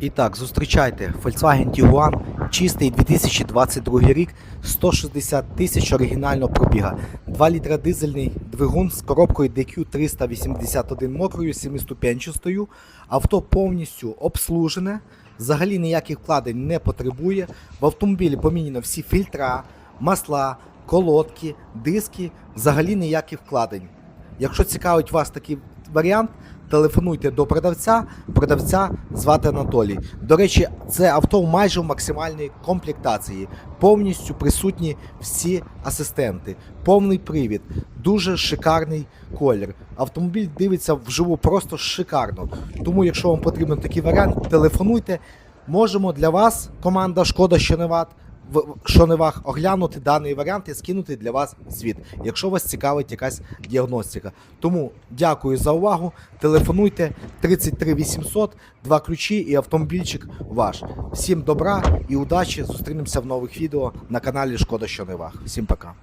І так, зустрічайте Volkswagen Tiguan, чистий 2022 рік, 160 тисяч оригінального пробіга. 2 літра дизельний двигун з коробкою DQ 381 мокрою, 7-ступенчастою. Авто повністю обслужене, взагалі ніяких вкладень не потребує. В автомобілі поміняно всі фільтра, масла, колодки, диски, взагалі ніяких вкладень. Якщо цікавить вас такий варіант, телефонуйте до продавця. Продавця звати Анатолій. До речі, це авто майже в максимальній комплектації. Повністю присутні всі асистенти, повний привід, дуже шикарний колір. Автомобіль дивиться вживу просто шикарно. Тому, якщо вам потрібен такий варіант, телефонуйте. Можемо для вас, команда Шкода Щоневат, не ваг оглянути даний варіант і скинути для вас звіт, якщо вас цікавить якась діагностика. Тому дякую за увагу. Телефонуйте 33 800, два ключі і автомобільчик ваш. Всім добра і удачі. Зустрінемося в нових відео на каналі Шкода що не вах. Всім пока.